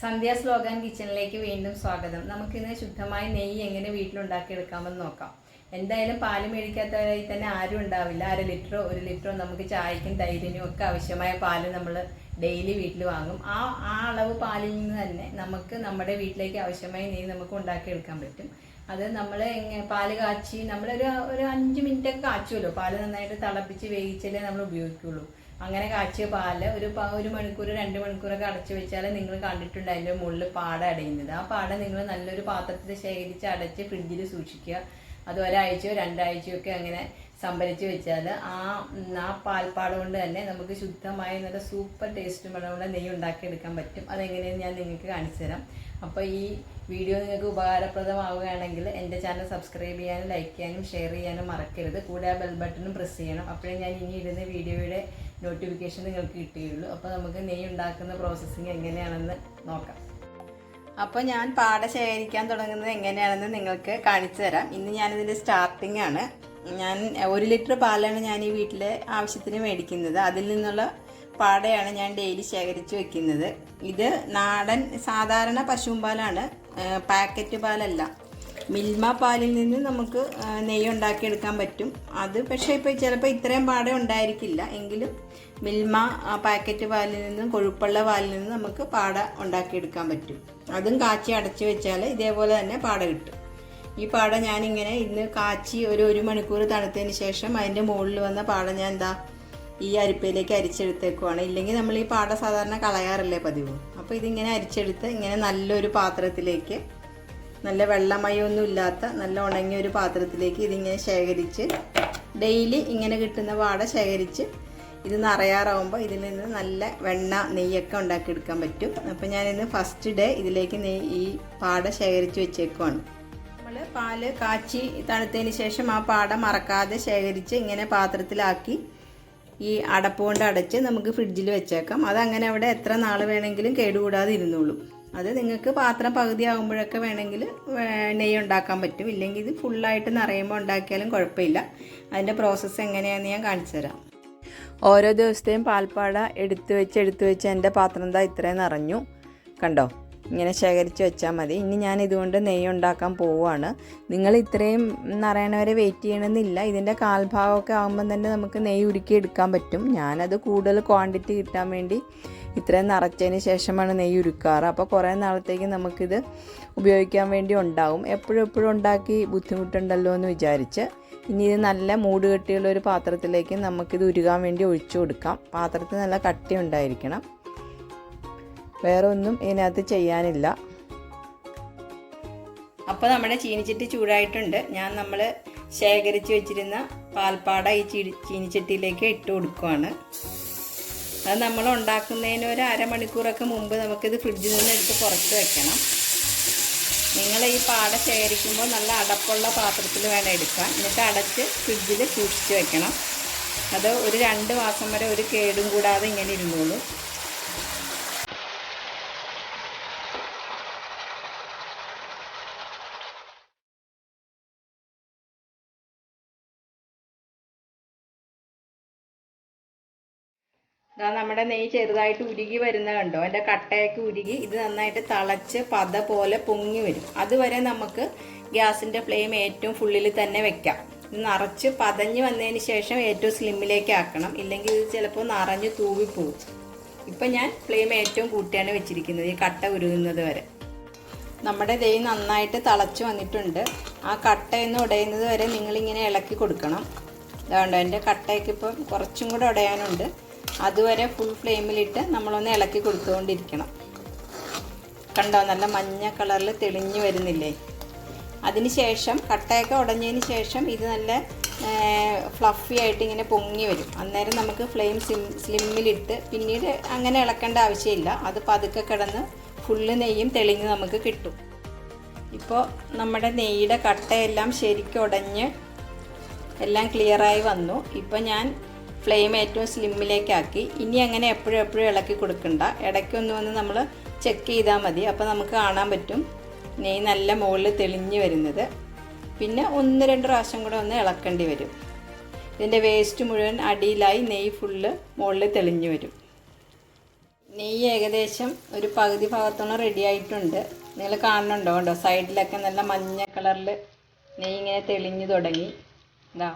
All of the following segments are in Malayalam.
സന്ധ്യ സ്ലോഗൻ കിച്ചണിലേക്ക് വീണ്ടും സ്വാഗതം. നമുക്കിന്ന് ശുദ്ധമായ നെയ്യ് എങ്ങനെ വീട്ടിലുണ്ടാക്കിയെടുക്കാമെന്ന് നോക്കാം. എന്തായാലും പാൽ മേടിക്കാത്തവരായി തന്നെ ആരും ഉണ്ടാവില്ല. അര ലിറ്ററോ ഒരു ലിറ്ററോ നമുക്ക് ചായക്കും തൈരിനും ഒക്കെ ആവശ്യമായ പാൽ നമ്മൾ ഡെയിലി വീട്ടിൽ വാങ്ങും. ആ ആ അളവ് പാലിൽ നിന്ന് തന്നെ നമുക്ക് നമ്മുടെ വീട്ടിലേക്ക് ആവശ്യമായ നെയ്യ് നമുക്ക് ഉണ്ടാക്കിയെടുക്കാൻ പറ്റും. അത് നമ്മൾ എങ്ങനെ പാൽ കാച്ചി നമ്മളൊരു ഒരു അഞ്ച് മിനിറ്റൊക്കെ കാച്ചുമല്ലോ പാൽ നന്നായിട്ട് തിളപ്പിച്ച് വേവിച്ചാലേ നമ്മൾ ഉപയോഗിക്കുള്ളൂ. അങ്ങനെ കാച്ചിയ പാൽ ഒരു ഒരു മണിക്കൂർ രണ്ട് മണിക്കൂറൊക്കെ അടച്ചു വെച്ചാൽ നിങ്ങൾ കണ്ടിട്ടുണ്ട് അതിന്റെ മുകളിൽ പാട അടയുന്നത്. ആ പാട നിങ്ങൾ നല്ലൊരു പാത്രത്തിൽ ശേഖരിച്ച് അടച്ച് ഫ്രിഡ്ജിൽ സൂക്ഷിക്കുക. അത് ഒരാഴ്ചയോ രണ്ടാഴ്ചയോ ഒക്കെ അങ്ങനെ സംഭരിച്ച് വെച്ചാൽ ആ ആ പാൽപ്പാട കൊണ്ട് തന്നെ നമുക്ക് ശുദ്ധമായ നല്ല സൂപ്പർ ടേസ്റ്റ് മണമുള്ള നെയ്യ് ഉണ്ടാക്കിയെടുക്കാൻ പറ്റും. അതെങ്ങനെയെന്ന് ഞാൻ നിങ്ങൾക്ക് കാണിച്ചു തരാം അപ്പോൾ ഈ വീഡിയോ നിങ്ങൾക്ക് ഉപകാരപ്രദമാവുകയാണെങ്കിൽ എന്റെ ചാനൽ സബ്സ്ക്രൈബ് ചെയ്യാനും ലൈക്ക് ചെയ്യാനും ഷെയർ ചെയ്യാനും മറക്കരുത്. കൂടെ ആ ബെൽ ബട്ടണും പ്രസ് ചെയ്യണം. അപ്പോഴേ ഞാൻ ഇനി ഇടുന്ന വീഡിയോയുടെ നോട്ടിഫിക്കേഷൻ നിങ്ങൾക്ക് കിട്ടുകയുള്ളൂ അപ്പോൾ നമുക്ക് നെയ്യ് ഉണ്ടാക്കുന്ന പ്രോസസ്സിങ് എങ്ങനെയാണെന്ന് നോക്കാം. അപ്പോൾ ഞാൻ പാട ശേഖരിക്കാൻ തുടങ്ങുന്നത് എങ്ങനെയാണെന്ന് നിങ്ങൾക്ക് കാണിച്ചു തരാം. ഇന്ന് ഞാനിതിന്റെ സ്റ്റാർട്ടിംഗ് ആണ്. ഞാൻ ഒരു ലിറ്റർ പാലാണ് ഞാൻ ഈ വീട്ടിലെ ആവശ്യത്തിന് മേടിക്കുന്നത്. അതിൽ നിന്നുള്ള പാടയാണ് ഞാൻ ഡെയിലി ശേഖരിച്ച് വെക്കുന്നത്. ഇത് നാടൻ സാധാരണ പശുമ്പാലാണ് പാലാണ് പാക്കറ്റ് പാലല്ല. മിൽമ പാലിൽ നിന്ന് നമുക്ക് നെയ്യ് ഉണ്ടാക്കിയെടുക്കാൻ പറ്റും. അത് പക്ഷേ ഇപ്പോൾ ചിലപ്പോൾ ഇത്രയും പാടേ ഉണ്ടായിരിക്കില്ല. എങ്കിലും മിൽമ പാക്കറ്റ് പാലിൽ നിന്നും കൊഴുപ്പുള്ള പാലിൽ നിന്ന് നമുക്ക് പാട ഉണ്ടാക്കിയെടുക്കാൻ പറ്റും. അതും കാച്ചി അടച്ചു വെച്ചാൽ ഇതേപോലെ തന്നെ പാട കിട്ടും. ഈ പാട ഞാനിങ്ങനെ ഇന്ന് കാച്ചി ഒരു ഒരു മണിക്കൂർ തണുത്തതിന് ശേഷം അതിന്റെ മുകളിൽ വന്ന പാട ഞാൻ എന്താ ഈ അരിപ്പയിലേക്ക് അരിച്ചെടുത്തേക്കുവാണ്. ഇല്ലെങ്കിൽ നമ്മൾ ഈ പാട സാധാരണ കളയാറില്ലേ പതിവ്. അപ്പോൾ ഇതിങ്ങനെ അരിച്ചെടുത്ത് ഇങ്ങനെ നല്ലൊരു പാത്രത്തിലേക്ക് നല്ല വെള്ളമയൊന്നും ഇല്ലാത്ത നല്ല ഉണങ്ങിയ ഒരു പാത്രത്തിലേക്ക് ഇതിങ്ങനെ ശേഖരിച്ച് ഡെയിലി ഇങ്ങനെ കിട്ടുന്ന പാട ശേഖരിച്ച് ഇത് നിറയാറാവുമ്പോൾ ഇതിൽ നിന്ന് നല്ല വെണ്ണ നെയ്യൊക്കെ ഉണ്ടാക്കിയെടുക്കാൻ പറ്റും. അപ്പോൾ ഞാനിന്ന് ഫസ്റ്റ് ഡേ ഇതിലേക്ക് നെയ്യ് ഈ പാട ശേഖരിച്ച് വെച്ചേക്കുവാണ്. നമ്മൾ പാൽ കാച്ചി തണുത്തതിന് ശേഷം ആ പാട മറക്കാതെ ശേഖരിച്ച് ഇങ്ങനെ പാത്രത്തിലാക്കി ഈ അടപ്പ് കൊണ്ട് അടച്ച് നമുക്ക് ഫ്രിഡ്ജിൽ വെച്ചേക്കാം. അതങ്ങനെ അവിടെ എത്ര നാൾ വേണമെങ്കിലും കേടുകൂടാതെ ഇരുന്നോളും. അത് നിങ്ങൾക്ക് പാത്രം പകുതി ആകുമ്പോഴൊക്കെ വേണമെങ്കിൽ നെയ്യ് ഉണ്ടാക്കാൻ പറ്റും. ഇല്ലെങ്കിൽ ഇത് ഫുള്ളായിട്ട് നിറയുമ്പോൾ ഉണ്ടാക്കിയാലും കുഴപ്പമില്ല. അതിന്റെ പ്രോസസ്സ് എങ്ങനെയാണെന്ന് ഞാൻ കാണിച്ചു തരാം. ഓരോ ദിവസത്തെയും പാൽപ്പാട എടുത്തു വെച്ച് എടുത്തു വെച്ച് എന്റെ പാത്രം എന്താ ഇത്രയും നിറഞ്ഞു. കണ്ടോ? ഇങ്ങനെ ശേഖരിച്ച് വെച്ചാൽ മതി. ഇനി ഞാൻ ഇതുകൊണ്ട് നെയ്യ് ഉണ്ടാക്കാൻ പോവുകയാണ്. നിങ്ങൾ ഇത്രയും നിറയണവരെ വെയിറ്റ് ചെയ്യണമെന്നില്ല. ഇതിന്റെ കാൽഭാഗമൊക്കെ ആകുമ്പം തന്നെ നമുക്ക് നെയ്യ് ഉരുക്കി എടുക്കാൻ പറ്റും. ഞാനത് കൂടുതൽ ക്വാണ്ടിറ്റി കിട്ടാൻ വേണ്ടി ഇത്രയും നിറച്ചതിന് ശേഷമാണ് നെയ്യ് ഉരുക്കാറ്. അപ്പോൾ കുറേ നാളത്തേക്ക് നമുക്കിത് ഉപയോഗിക്കാൻ വേണ്ടി ഉണ്ടാവും. എപ്പോഴും എപ്പോഴും ഉണ്ടാക്കി ബുദ്ധിമുട്ടുണ്ടല്ലോ എന്ന് വിചാരിച്ച്. ഇനി ഇത് നല്ല മൂട് കെട്ടിയുള്ള ഒരു പാത്രത്തിലേക്ക് നമുക്കിത് ഉരുകാൻ വേണ്ടി ഒഴിച്ചു കൊടുക്കാം. പാത്രത്തിൽ നല്ല കട്ടി ഉണ്ടായിരിക്കണം. വേറെ ഒന്നും ഇതിനകത്ത് ചെയ്യാനില്ല. അപ്പോൾ നമ്മുടെ ചീനിച്ചട്ടി ചൂടായിട്ടുണ്ട്. ഞാൻ നമ്മൾ ശേഖരിച്ച് വെച്ചിരുന്ന പാൽപ്പാട ഈ ചീ ചീനിച്ചട്ടിയിലേക്ക് ഇട്ട് കൊടുക്കുവാണ്. അത് നമ്മൾ ഉണ്ടാക്കുന്നതിന് ഒരു അരമണിക്കൂറൊക്കെ മുമ്പ് നമുക്കിത് ഫ്രിഡ്ജിൽ നിന്ന് എടുത്ത് പുറത്ത് വെക്കണം. നിങ്ങൾ ഈ പാട ശേഖരിക്കുമ്പോൾ നല്ല അടപ്പുള്ള പാത്രത്തിൽ വേണം എടുക്കാൻ. എന്നിട്ട് അടച്ച് ഫ്രിഡ്ജിൽ സൂക്ഷിച്ച് വെക്കണം. അത് ഒരു രണ്ട് മാസം വരെ ഒരു കേടും കൂടാതെ ഇങ്ങനെ ഇരുന്നോളൂ. ഇതാ നമ്മുടെ നെയ്യ് ചെറുതായിട്ട് ഉരുകി വരുന്ന കണ്ടോ? അതിന്റെ കട്ടയൊക്കെ ഉരുകി ഇത് നന്നായിട്ട് തിളച്ച് പത പോലെ പൊങ്ങി വരും. അതുവരെ നമുക്ക് ഗ്യാസിന്റെ ഫ്ലെയിം ഏറ്റവും ഫുള്ളിൽ തന്നെ വെക്കാം. ഇത് നിറച്ച് പതഞ്ഞ് വന്നതിന് ശേഷം ഏറ്റവും സ്ലിമ്മിലേക്ക് ആക്കണം. ഇല്ലെങ്കിൽ ഇത് ചിലപ്പോൾ നിറഞ്ഞ് തൂവിപ്പോവും. ഇപ്പം ഞാൻ ഫ്ലെയിം ഏറ്റവും കൂട്ടിയാണ് വെച്ചിരിക്കുന്നത് ഈ കട്ട ഉരുകുന്നത് വരെ. നമ്മുടെ നെയ്യ് നന്നായിട്ട് തിളച്ച് വന്നിട്ടുണ്ട്. ആ കട്ടയെന്ന് ഉടയുന്നത് വരെ നിങ്ങളിങ്ങനെ ഇളക്കി കൊടുക്കണം. അതുകൊണ്ട് എന്റെ കട്ടയ്ക്ക് ഇപ്പം കുറച്ചും കൂടെ ഉടയാനുണ്ട്. അതുവരെ ഫുൾ ഫ്ലെയിമിലിട്ട് നമ്മളൊന്ന് ഇളക്കി കൊടുത്തുകൊണ്ടിരിക്കണം. കണ്ടോ നല്ല മഞ്ഞ കളറിൽ തെളിഞ്ഞു വരുന്നില്ലേ? അതിനുശേഷം കട്ടയൊക്കെ ഉടഞ്ഞതിന് ശേഷം ഇത് നല്ല ഫ്ലഫി ആയിട്ട് ഇങ്ങനെ പൊങ്ങി വരും. അന്നേരം നമുക്ക് ഫ്ലെയിം സിം സ്ലിമ്മിലിട്ട് പിന്നീട് അങ്ങനെ ഇളക്കേണ്ട ആവശ്യമില്ല. അത് പതുക്കെ കിടന്ന് ഫുള്ള് നെയ്യും തെളിഞ്ഞ് നമുക്ക് കിട്ടും. ഇപ്പോൾ നമ്മുടെ നെയ്യുടെ കട്ടയെല്ലാം ശരിക്കും ഉടഞ്ഞ് എല്ലാം ക്ലിയറായി വന്നു. ഇപ്പോൾ ഞാൻ ഫ്ലെയിം ഏറ്റവും സ്ലിമ്മിലേക്കാക്കി. ഇനി അങ്ങനെ എപ്പോഴും എപ്പോഴും ഇളക്കി കൊടുക്കണ്ട. ഇടയ്ക്കൊന്ന് വന്ന് നമ്മൾ ചെക്ക് ചെയ്താൽ മതി. അപ്പോൾ നമുക്ക് കാണാൻ പറ്റും. നെയ് നല്ല മുകളിൽ തെളിഞ്ഞ് വരുന്നത്. പിന്നെ ഒന്ന് രണ്ട് പ്രാവശ്യം കൂടെ ഒന്ന് ഇളക്കേണ്ടി വരും. ഇതിന്റെ വേസ്റ്റ് മുഴുവൻ അടിയിലായി നെയ് ഫുള്ള് മുകളിൽ തെളിഞ്ഞ് വരും. നെയ്യ് ഏകദേശം ഒരു പകുതി ഭാഗത്തോളം റെഡി ആയിട്ടുണ്ട്. നിങ്ങൾ കാണുന്നുണ്ടോ? കണ്ടോ? സൈഡിലൊക്കെ നല്ല മഞ്ഞ കളറിൽ നെയ്യ് ഇങ്ങനെ തെളിഞ്ഞു തുടങ്ങി. ഇതാ.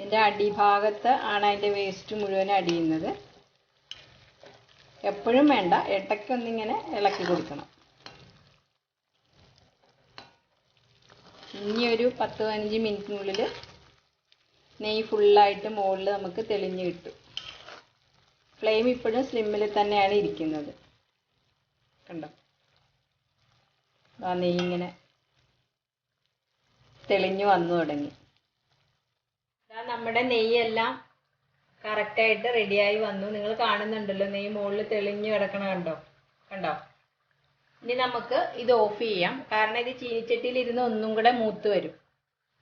ഇതിന്റെ അടിഭാഗത്ത് ആണ് അതിന്റെ വേസ്റ്റ് മുഴുവൻ അടിയുന്നത് എപ്പോഴും വേണ്ട ഇടയ്ക്കൊന്നിങ്ങനെ ഇളക്കി കൊടുക്കണം. ഇനി ഒരു പത്ത് പതിനഞ്ച് മിനിറ്റിനുള്ളിൽ നെയ്യ് ഫുള്ളായിട്ട് മുകളിൽ നമുക്ക് തെളിഞ്ഞ് കിട്ടും. ഫ്ലെയിം ഇപ്പോഴും സ്ലിമ്മിൽ തന്നെയാണ് ഇരിക്കുന്നത്. കണ്ടോ? ആ നെയ്യ് ഇങ്ങനെ തെളിഞ്ഞു വന്നു തുടങ്ങി. നമ്മുടെ നെയ്യെല്ലാം കറക്റ്റായിട്ട് റെഡിയായി വന്നു. നിങ്ങൾ കാണുന്നുണ്ടല്ലോ നെയ്യ് മുകളിൽ തെളിഞ്ഞു കിടക്കണ കണ്ടോ? കണ്ടോ? ഇനി നമുക്ക് ഇത് ഓഫ് ചെയ്യാം. കാരണം ഇത് ചീനിച്ചട്ടിയിൽ ഇരുന്ന് ഒന്നും കൂടെ മൂത്ത് വരും.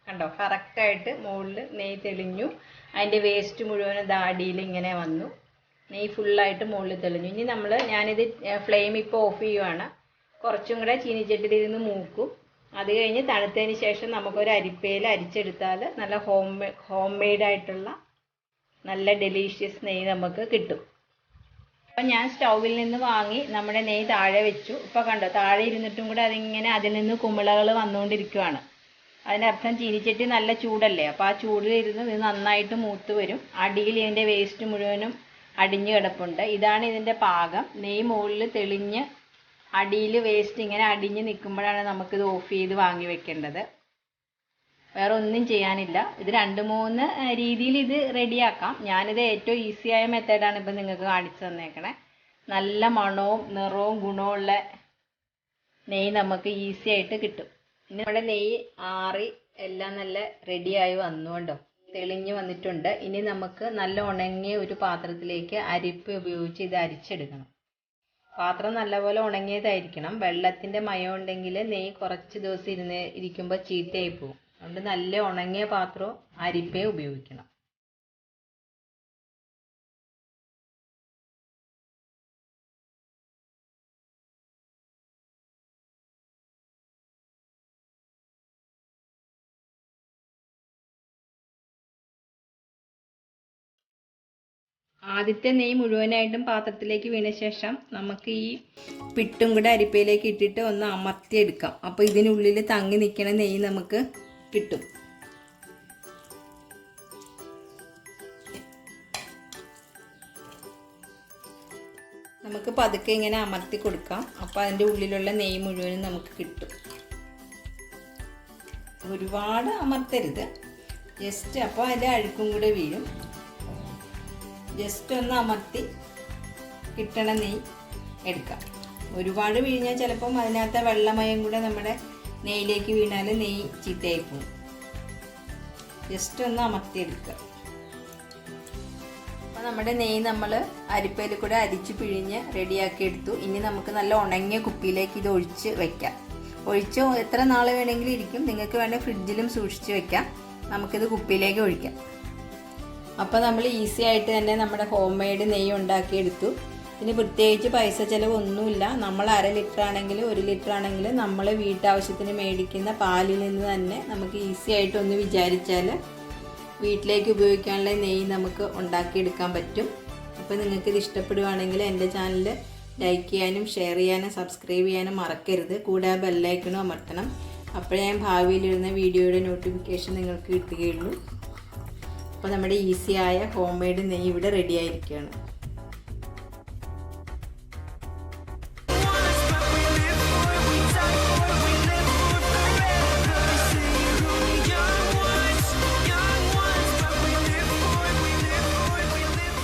കണ്ടോ? കറക്റ്റായിട്ട് മുകളിൽ നെയ്യ് തെളിഞ്ഞു. അതിന്റെ വേസ്റ്റ് മുഴുവൻ ദാടിയിൽ ഇങ്ങനെ വന്നു. നെയ്യ് ഫുള്ളായിട്ട് മുകളിൽ തെളിഞ്ഞു. ഇനി നമ്മൾ ഞാനിത് ഫ്ലെയിം ഇപ്പോൾ ഓഫ് ചെയ്യുവാണ്. കുറച്ചും കൂടെ ചീനിച്ചട്ടിയിൽ ഇരുന്ന് മൂക്കും. അത് കഴിഞ്ഞ് തണുത്തതിന് ശേഷം നമുക്കൊരു അരിപ്പയിൽ അരിച്ചെടുത്താൽ നല്ല ഹോം ഹോം മെയ്ഡ് ആയിട്ടുള്ള നല്ല ഡെലീഷ്യസ് നെയ്യ് നമുക്ക് കിട്ടും. അപ്പം ഞാൻ സ്റ്റൗവിൽ നിന്ന് വാങ്ങി നമ്മുടെ നെയ്യ് താഴെ വെച്ചു. ഇപ്പോൾ കണ്ടോ താഴെ ഇരുന്നിട്ടും കൂടെ അതിങ്ങനെ അതിൽ നിന്ന് കുമിളകൾ വന്നുകൊണ്ടിരിക്കുവാണ്. അതിനർത്ഥം ചീനിച്ചട്ടി നല്ല ചൂടല്ലേ അപ്പോൾ ആ ചൂടിൽ ഇരുന്ന് ഇത് നന്നായിട്ട് മൂത്ത് വരും. അടിയിൽ ഇതിന്റെ വേസ്റ്റ് മുഴുവനും അടിഞ്ഞു കിടപ്പുണ്ട്. ഇതാണ് ഇതിന്റെ പാകം. നെയ്യ് മുകളിൽ തെളിഞ്ഞ് അടിയിൽ വേസ്റ്റ് ഇങ്ങനെ അടിഞ്ഞ് നിൽക്കുമ്പോഴാണ് നമുക്കിത് ഓഫ് ചെയ്ത് വാങ്ങി വെക്കേണ്ടത്. വേറെ ഒന്നും ചെയ്യാനില്ല. ഇത് രണ്ട് മൂന്ന് രീതിയിൽ ഇത് റെഡിയാക്കാം ഞാനിത് ഏറ്റവും ഈസിയായ മെത്തേഡാണ് ഇപ്പം നിങ്ങൾക്ക് കാണിച്ചു തന്നേക്കണേ. നല്ല മണവും നിറവും ഗുണവുമുള്ള നെയ് നമുക്ക് ഈസി ആയിട്ട് കിട്ടും. ഇനി നമ്മുടെ നെയ് ആറി എല്ലാം നല്ല റെഡിയായി വന്നുകൊണ്ടോ തെളിഞ്ഞു തെളിഞ്ഞ് വന്നിട്ടുണ്ട്. ഇനി നമുക്ക് നല്ല ഉണങ്ങിയ ഒരു പാത്രത്തിലേക്ക് അരിപ്പ് ഉപയോഗിച്ച് ഇത് അരിച്ചെടുക്കണം. പാത്രം നല്ലപോലെ ഉണങ്ങിയതായിരിക്കണം. വെള്ളത്തിന്റെ മയം ഉണ്ടെങ്കിൽ നെയ്യ് കുറച്ച് ദിവസം ഇരുന്ന് ഇരിക്കുമ്പോൾ ചീത്തയായി പോകും അതുകൊണ്ട് നല്ല ഉണങ്ങിയ പാത്രവും അരിപ്പയും ഉപയോഗിക്കണം. ആദ്യത്തെ നെയ്യ് മുഴുവനായിട്ടും പാത്രത്തിലേക്ക് വീണ ശേഷം നമുക്ക് ഈ പിട്ടും കൂടെ അരിപ്പയിലേക്ക് ഇട്ടിട്ട് ഒന്ന് അമർത്തിയെടുക്കാം. അപ്പോൾ ഇതിനുള്ളിൽ തങ്ങി നിൽക്കണ നെയ്യ് നമുക്ക് കിട്ടും. നമുക്ക് പതുക്കെ ഇങ്ങനെ അമർത്തി കൊടുക്കാം. അപ്പോൾ അതിന്റെ ഉള്ളിലുള്ള നെയ്യ് മുഴുവനും നമുക്ക് കിട്ടും. ഒരുപാട് അമർത്തരുത്. ജസ്റ്റ് അപ്പോൾ അതിന്റെ അഴുക്കും കൂടെ വീഴും. ജസ്റ്റ് ഒന്ന് അമർത്തി കിട്ടണ നെയ് എടുക്കാം. ഒരുപാട് വീഴിഞ്ഞാൽ ചിലപ്പം അതിനകത്തെ വെള്ളമയം കൂടെ നമ്മുടെ നെയ്യിലേക്ക് വീണാൽ നെയ്യ് ചീത്തയായി പോകും ജസ്റ്റ് ഒന്ന് അമർത്തിയെടുക്കുക. അപ്പോൾ നമ്മുടെ നെയ്യ് നമ്മൾ അരിപ്പയിൽ കൂടെ അരിച്ച് പിഴിഞ്ഞ് റെഡിയാക്കി എടുത്തു. ഇനി നമുക്ക് നല്ല ഉണങ്ങിയ കുപ്പിയിലേക്ക് ഇത് ഒഴിച്ച് വെക്കാം. ഒഴിച്ച് എത്ര നാൾ വേണമെങ്കിലും ഇരിക്കും. നിങ്ങൾക്ക് വേണമെങ്കിൽ ഫ്രിഡ്ജിലും സൂക്ഷിച്ച് വെക്കാം. നമുക്കിത് കുപ്പിയിലേക്ക് ഒഴിക്കാം. അപ്പോൾ നമ്മൾ ഈസി ആയിട്ട് തന്നെ നമ്മുടെ ഹോം മെയ്ഡ് നെയ്യ് ഉണ്ടാക്കിയെടുത്തു. ഇനി പ്രത്യേകിച്ച് പൈസ ചിലവ് ഒന്നുമില്ല നമ്മൾ അര ലിറ്റർ ആണെങ്കിലും ഒരു ലിറ്റർ ആണെങ്കിലും നമ്മൾ വീട്ടാവശ്യത്തിന് മേടിക്കുന്ന പാലിൽ നിന്ന് തന്നെ നമുക്ക് ഈസി ആയിട്ടൊന്ന് വിചാരിച്ചാൽ വീട്ടിലേക്ക് ഉപയോഗിക്കാനുള്ള നെയ്യ് നമുക്ക് ഉണ്ടാക്കിയെടുക്കാൻ പറ്റും. അപ്പോൾ നിങ്ങൾക്കിത് ഇത് ഇഷ്ടപ്പെടുവാണെങ്കിൽ എന്റെ ചാനൽ ലൈക്ക് ചെയ്യാനും ഷെയർ ചെയ്യാനും സബ്സ്ക്രൈബ് ചെയ്യാനും മറക്കരുത്. കൂടെ ബെല്ലൈക്കണും അമർത്തണം. അപ്പോഴേ ഞാൻ ഭാവിയിലിരുന്ന വീഡിയോയുടെ നോട്ടിഫിക്കേഷൻ നിങ്ങൾക്ക് കിട്ടുകയുള്ളൂ. അപ്പോൾ നമ്മുടെ ഈസിയായ ഹോം മെയ്ഡ് നെയ്യ് ഇവിടെ റെഡി ആയിരിക്കുകയാണ്.